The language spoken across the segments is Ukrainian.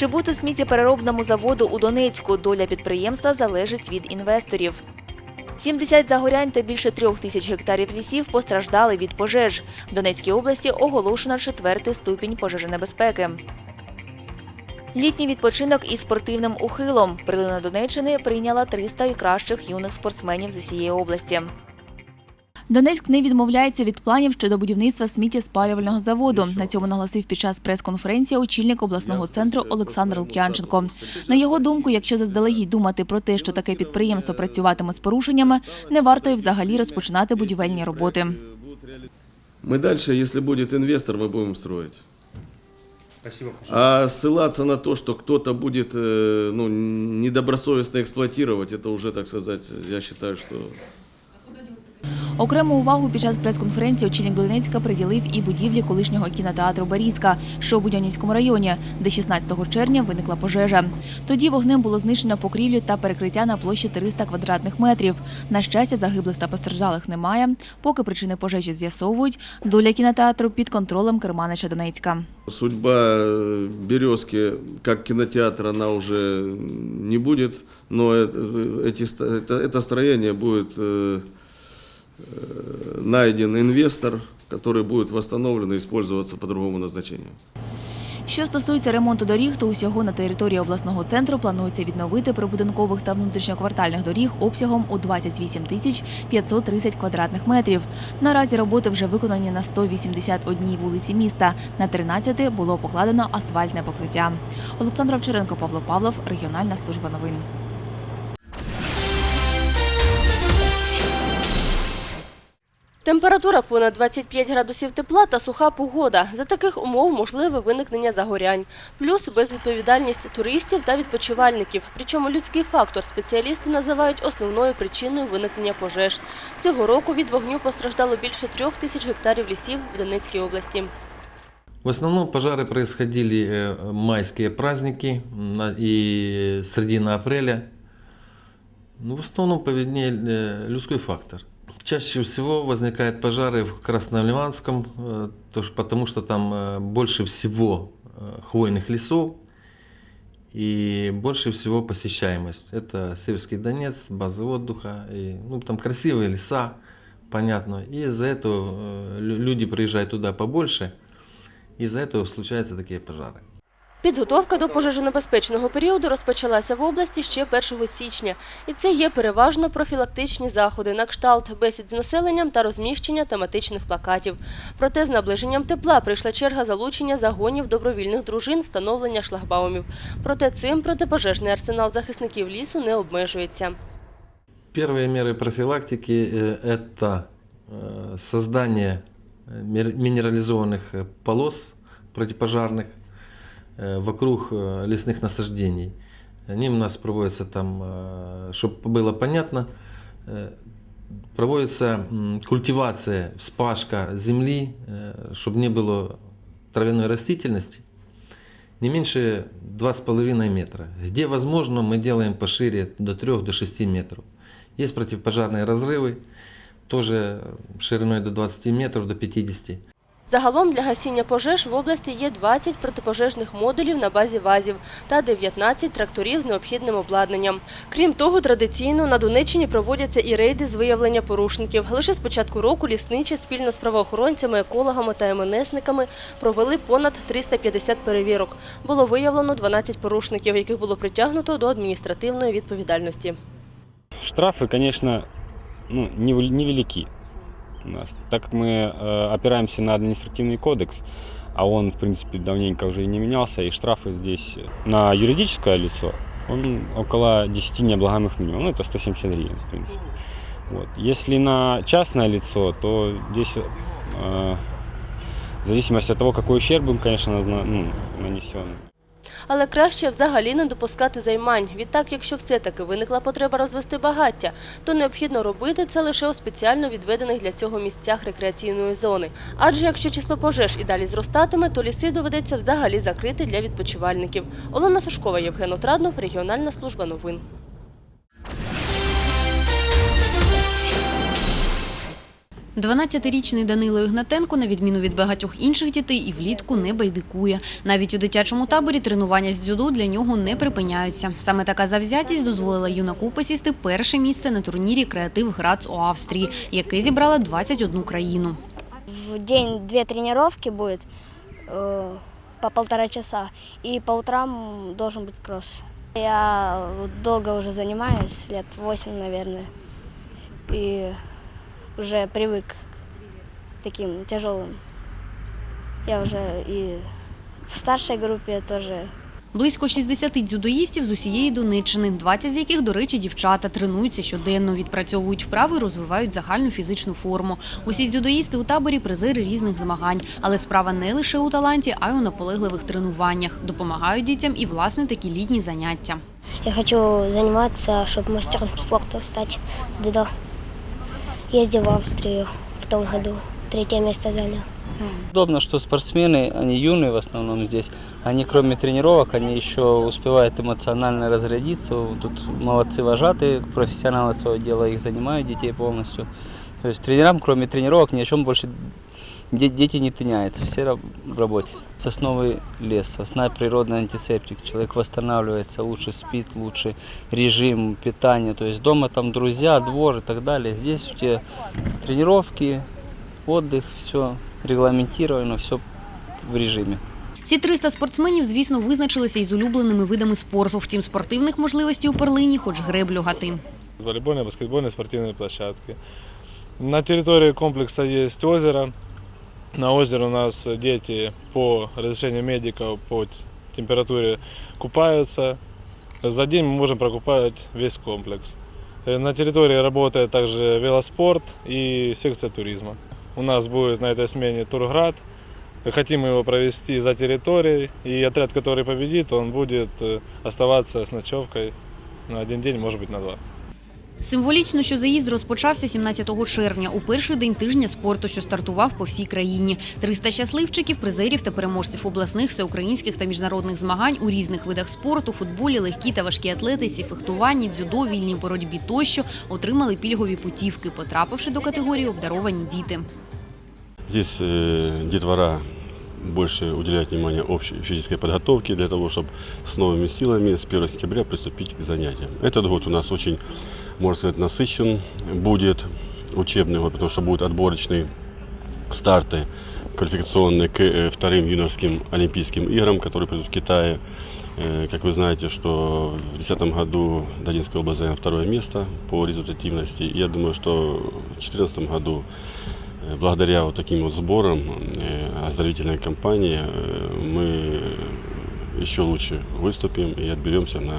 Чи бути сміттєпереробному заводу у Донецьку доля підприємства залежить від інвесторів. 70 загорянь та більше трьох тисяч гектарів лісів постраждали від пожеж. В Донецькій області оголошено четвертий ступінь пожежонебезпеки. Літній відпочинок із спортивним ухилом. Прилина Донеччини прийняла 300 найкращих юних спортсменів з усієї області. Донецьк не відмовляється від планів щодо будівництва сміттєспалювального заводу. На цьому наголосив під час прес-конференції очільник обласного центру Олександр Лук'янченко. На його думку, якщо заздалегідь думати про те, що таке підприємство працюватиме з порушеннями, не варто й взагалі розпочинати будівельні роботи. Мы дальше, если будет инвестор, мы будем строить. А ссылаться на то, что кто-то будет э, ну, недобросовестно эксплуатировать, это уже, так сказать, я считаю, что Окрему увагу під час прес-конференції очільник Донецька приділив і будівлі колишнього кінотеатру Барізька, що у Будьонівському районі, де 16 червня виникла пожежа. Тоді вогнем було знищено покрівлю та перекриття на площі 300 квадратних метрів. На щастя, загиблих та постраждалих немає. Поки причини пожежі з'ясовують, доля кінотеатру під контролем керманича Донецька. судьба э, «Березки» как кинотеатра, она уже не будет, но это, эти, ст- это, это строение будет э, э, найден инвестор, который будет восстановлен и использоваться по другому назначению. Що стосується ремонту доріг, то усього на території обласного центру планується відновити прибудинкових та внутрішньоквартальних доріг обсягом у 28 тисяч 530 квадратних метрів. Наразі роботи вже виконані на 181 вулиці міста. На 13 було покладено асфальтне покриття. Олександр Овчаренко, Павло Павлов, регіональна служба новин. Температура понад 25 градусів тепла та суха погода. За таких умов можливе виникнення загорянь. Плюс безвідповідальність туристів та відпочивальників. Причому людський фактор спеціалісти називають основною причиною виникнення пожеж. Цього року від вогню постраждало більше трьох тисяч гектарів лісів в Донецькій області. В основном пожары происходили э, майские праздники на- и середина апреля. Ну, в основном поведение э, людской фактор. Чаще всего возникают пожары в Красноливанском, э, то ж- потому что там э, больше всего э, хвойных лесов и больше всего посещаемость. Это Северский Донец, база отдыха, и, ну, там красивые леса, понятно. И из-за этого э, лю- люди приезжают туда побольше, из-за этого случаются такие пожары. Підготовка до пожежонебезпечного періоду розпочалася в області ще 1 січня. І це є переважно профілактичні заходи на кшталт бесід з населенням та розміщення тематичних плакатів. Проте з наближенням тепла прийшла черга залучення загонів добровільних дружин встановлення шлагбаумів. Проте цим протипожежний арсенал захисників лісу не обмежується. Первые меры профилактики э, – это э, создание э, мир- минерализованных э, полос противопожарных э, вокруг э, лесных насаждений. Они у нас проводятся там, чтобы было понятно, э, проводится м, культивация, вспашка земли, чтобы не было травяной растительности, не меньше 2,5 метра. Где возможно, мы делаем пошире до 3-6 метров. Есть противопожарные разрывы, тоже шириной до 20 метров, до 50. Загалом для гасіння пожеж в області є 20 протипожежних модулів на базі ВАЗів та 19 тракторів з необхідним обладнанням. Крім того, традиційно на Донеччині проводяться і рейди з виявлення порушників. Лише з початку року лісничі спільно з правоохоронцями, екологами та МНСниками провели понад 350 перевірок. Було виявлено 12 порушників, яких було притягнуто до адміністративної відповідальності. Штрафы, конечно, ну, невел- невелики у нас. Так как мы э, опираемся на административный кодекс, а он, в принципе, давненько уже и не менялся, и штрафы здесь на юридическое лицо, он около 10 необлагаемых минимум, ну, это 170 гривен, в принципе. Вот. Если на частное лицо, то здесь э, в зависимости от того, какой ущерб им, конечно, ну, нанесен. Але краще взагалі не допускати займань. Відтак, якщо все-таки виникла потреба розвести багаття, то необхідно робити це лише у спеціально відведених для цього місцях рекреаційної зони. Адже якщо число пожеж і далі зростатиме, то ліси доведеться взагалі закрити для відпочивальників. Олена Сушкова, Євген Отраднов, регіональна служба новин. 12-річний Данило Ігнатенко, на відміну від багатьох інших дітей, і влітку не байдикує. Навіть у дитячому таборі тренування з дзюдо для нього не припиняються. Саме така завзятість дозволила юнаку посісти перше місце на турнірі «Креатив Грац» у Австрії, яке зібрало 21 країну. В день две тренировки будет э, по полтора часа, и по утрам должен быть кросс. Я уже занимаюсь, лет восемь, наверное, и уже привык к таким тяжелым. Я уже и в старшей группе тоже Близько 60 дзюдоїстів з усієї Донеччини, 20 з яких, до речі, дівчата, тренуються щоденно, відпрацьовують вправи, розвивають загальну фізичну форму. Усі дзюдоїсти у таборі призери різних змагань. Але справа не лише у таланті, а й у наполегливих тренуваннях. Допомагають дітям і, власне, такі літні заняття. Я хочу заниматься, чтобы мастером спорта стать дзюдо. Ездил в Австрию в том году, третье место занял. Удобно, что спортсмены, они юные в основном здесь, они кроме тренировок, они еще успевают эмоционально разрядиться. Вот Тут молодцы вожатые, профессионалы своего дела, их занимают детей полностью. То есть тренерам, кроме тренировок, ни о чем больше де- дети не тыняются, все раб- в работе. Сосновый лес, сосна природный антисептик, человек восстанавливается, лучше спит, лучше режим питания. То есть дома там друзья, двор и так далее. Здесь у тебя тренировки, отдых, все регламентировано, все в режиме. Ці 300 спортсменів, звісно, визначилися із улюбленими видами спорту. Втім, спортивних можливостей у перлині хоч греблю гати. волейбольные, баскетбольные спортивные площадки. На территории комплекса есть озеро. На озере у нас дети по разрешению медиков по температуре купаются. За день мы можем прокупать весь комплекс. Э, На территории работает также велоспорт и секция туризма. У нас будет на этой смене турград. Хотим его провести за территорией. И отряд, который победит, он будет э, оставаться с ночевкой на один день, может быть, на два. Символічно, що заїзд розпочався 17 червня, у перший день тижня спорту, що стартував по всій країні. 300 щасливчиків, призерів та переможців обласних, всеукраїнських та міжнародних змагань у різних видах спорту, футболі, легкій та важкій атлетиці, фехтуванні, дзюдо, вільній боротьбі тощо отримали пільгові путівки, потрапивши до категорії обдаровані діти. Здесь э, детвора больше уделяет внимание общей физической подготовке для того, чтобы с новыми силами с 1 сентября приступить к занятиям. Этот год у нас очень, можно сказать, насыщен будет учебный год, потому что будут отборочные старты квалификационные к э, вторым юношеским Олимпийским играм, которые пройдут в Китае. Э, Как вы знаете, что в 2010 году Донецкая область заняла второе место по результативности. Я думаю, что в 2014 году Э, Благодаря вот таким вот сборам, оздоровительной кампании, мы еще лучше выступим и отберемся на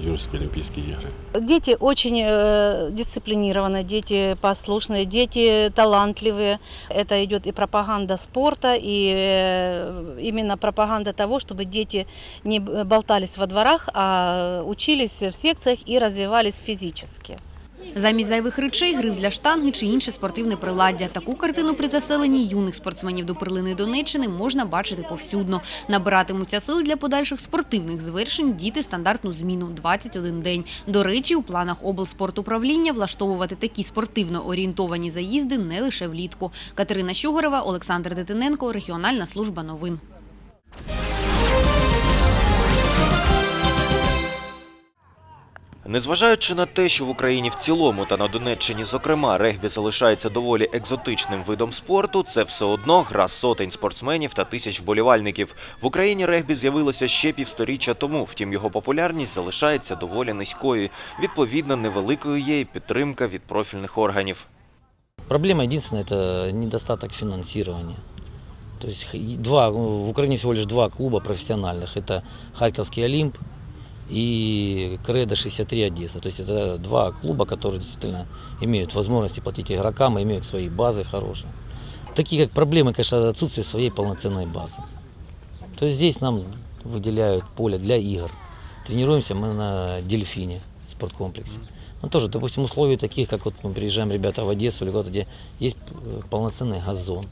юношеские Олимпийские игры. Дети очень э, дисциплинированные, дети послушные, дети талантливые. Это идет и пропаганда спорта, и э, именно пропаганда того, чтобы дети не б- болтались во дворах, а учились в секциях и развивались физически. Замість зайвих речей, гриф для штанги чи інше спортивне приладдя. Таку картину при заселенні юних спортсменів до перлини Донеччини можна бачити повсюдно. Набиратимуться сил для подальших спортивних звершень діти стандартну зміну – 21 день. До речі, у планах облспортуправління влаштовувати такі спортивно орієнтовані заїзди не лише влітку. Катерина Щугорова, Олександр Детиненко, Регіональна служба новин. Незважаючи на те, що в Україні в цілому та на Донеччині, зокрема, регбі залишається доволі екзотичним видом спорту, це все одно гра сотень спортсменів та тисяч вболівальників. В Україні регбі з'явилося ще півсторіччя тому, втім його популярність залишається доволі низькою. Відповідно, невеликою є і підтримка від профільних органів. Проблема единственная – это недостаток финансирования. То есть х- и два, в Украине всего лишь два клуба профессиональных. Это Харьковский Олимп И Кредо 63 Одесса. То есть это два клуба, которые действительно имеют возможности платить игрокам, и имеют свои базы хорошие. Такие как проблемы, конечно, отсутствие своей полноценной базы. То есть здесь нам выделяют поле для игр. Тренируемся мы на Дельфине спорткомплексе. Ну, тоже, допустим, условия таких, как вот мы приезжаем, ребята, в Одессу или куда-то, где есть э, полноценный газон.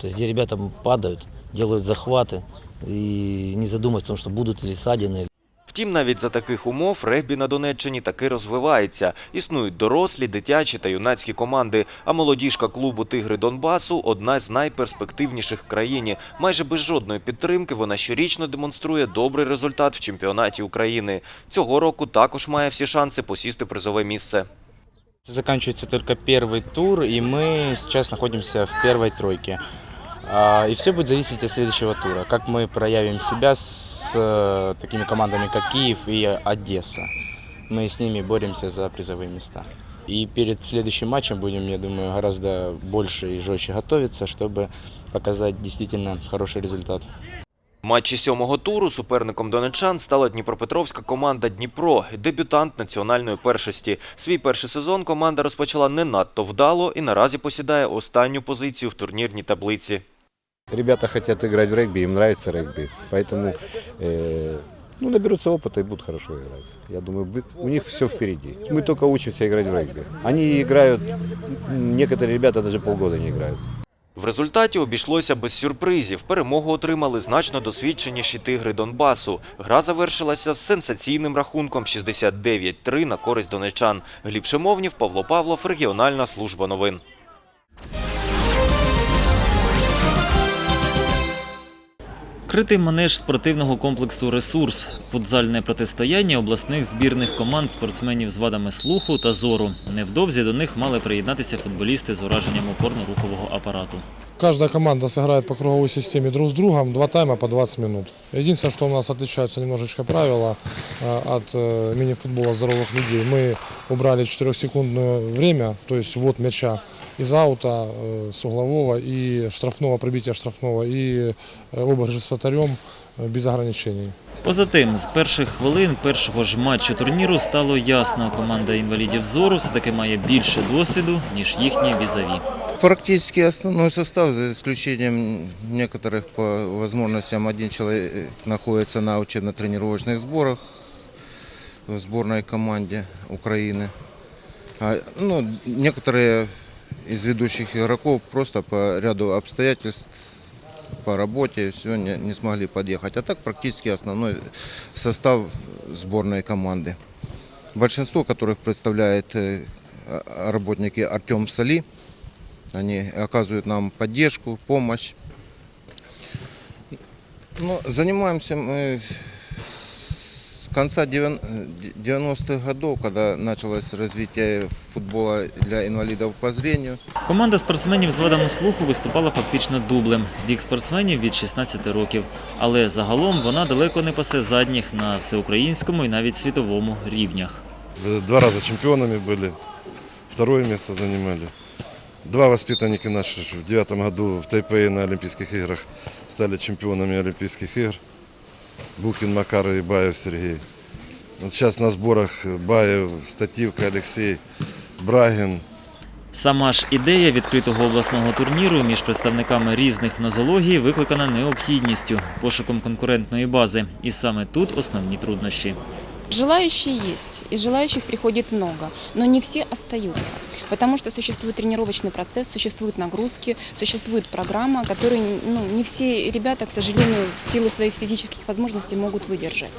То есть, где ребята падают, делают захваты и не задумываясь о том, что будут ли ссадины, Втім, навіть за таких умов регбі на Донеччині таки розвивається. Існують дорослі, дитячі та юнацькі команди. А молодіжка клубу Тигри Донбасу одна з найперспективніших в країні. Майже без жодної підтримки вона щорічно демонструє добрий результат в чемпіонаті України. Цього року також має всі шанси посісти призове місце. Заканчивается только первый тур, и мы сейчас находимся в первой тройке. А, И все будет зависеть от следующего тура, как мы проявим себя с э, такими командами, как Киев и Одесса. Мы с ними боремся за призовые места. И перед следующим матчем будем, я думаю, гораздо больше и жестче готовиться, чтобы показать действительно хороший результат. В матчі сьомого туру суперником донечан стала дніпропетровська команда «Дніпро», дебютант національної першості. Свій перший сезон команда розпочала не надто вдало і наразі посідає останню позицію в турнірній таблиці. Ребята хотят играть в регби, им нравится регби, поэтому э, ну, наберутся опыта и будут хорошо играть. Я думаю, бы- у них все впереди. Мы только учимся играть в регби. Они играют, м, некоторые ребята даже полгода не играют. В результаті обійшлося без сюрпризів. Перемогу отримали значно досвідченіші тигри Донбасу. Гра завершилася з сенсаційним рахунком 69-3 на користь донечан. Гліб Шимовнів, Павло Павлов, регіональна служба новин. Критий манеж спортивного комплексу «Ресурс» – футзальне протистояння обласних збірних команд спортсменів з вадами слуху та зору. Невдовзі до них мали приєднатися футболісти з ураженням опорно-рухового апарату. Каждая команда сыграет по круговой системе друг с другом, два тайма по 20 минут. Единственное, что у нас отличаются немножечко правила э, от э, мини-футбола здоровых людей. Мы убрали 4-секундное время, то есть ввод мяча из аута, э, с углового и штрафного, пробития штрафного, и э, обыгрыш с вратарем э, без ограничений. Поза тим, з перших хвилин першого ж матчу турніру стало ясно, команда інвалідів зору все-таки має більше досвіду, ніж їхні візаві. Практически основной состав, за исключением некоторых по возможностям. Один человек находится на учебно-тренировочных сборах в сборной команде Украины. А, ну, некоторые из ведущих игроков просто по ряду обстоятельств по работе сегодня не смогли подъехать. А так практически основной состав сборной команды. Большинство которых представляет э, а- работники Артем Сали. Они оказывают нам поддержку, помощь. Ну, занимаемся мы конца 90-х годов, когда началось развитие футбола для инвалидов по зрению. Команда спортсменів з вадами слуху виступала фактично дублем. Вік спортсменів від 16 років. Але загалом вона далеко не пасе задніх на всеукраїнському і навіть світовому рівнях. Два раза чемпионами были, второе место занимали. Два воспитанника наши ж в девятом году в Тайпее на Олимпийских играх стали чемпионами Олимпийских игр. Бухин Макар и Баев Сергей. Вот сейчас на сборах Баев, Стативка Алексей, Брагин, Сама ж ідея відкритого обласного турніру між представниками різних нозологій викликана необхідністю, пошуком конкурентної бази. І саме тут основні труднощі. Желающие есть, и желающих приходит много, но не все остаются, потому что существует тренировочный процесс, существуют нагрузки, существует программа, которую ну, не все ребята, к сожалению, в силу своих физических возможностей могут выдержать.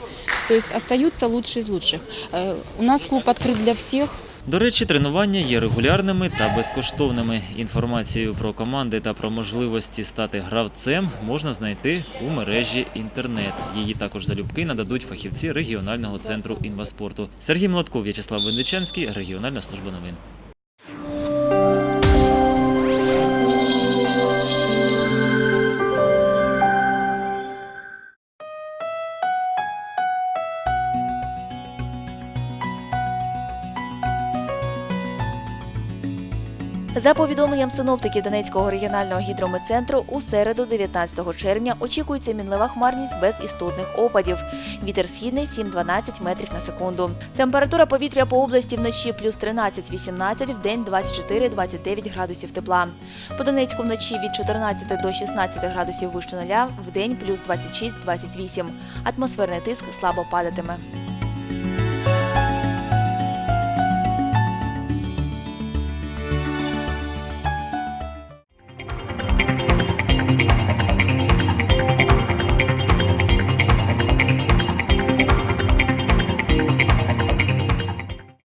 То есть остаются лучшие из лучших. Э, У нас клуб открыт для всех, до речі, тренування є регулярними та безкоштовними. Інформацію про команди та про можливості стати гравцем можна знайти у мережі інтернет. Її також залюбки нададуть фахівці регіонального центру інваспорту. Сергій Младков, В'ячеслав Винниченський, регіональна служба новин. За повідомленням синоптиків Донецького регіонального гідрометцентру, у середу, 19 червня, очікується мінлива хмарність без істотних опадів. Вітер східний 7-12 метрів на секунду. Температура повітря по області вночі плюс 13-18, в день 24-29 градусів тепла. По Донецьку вночі від 14 до 16 градусів вище нуля, в день плюс 26-28. Атмосферний тиск слабо падатиме.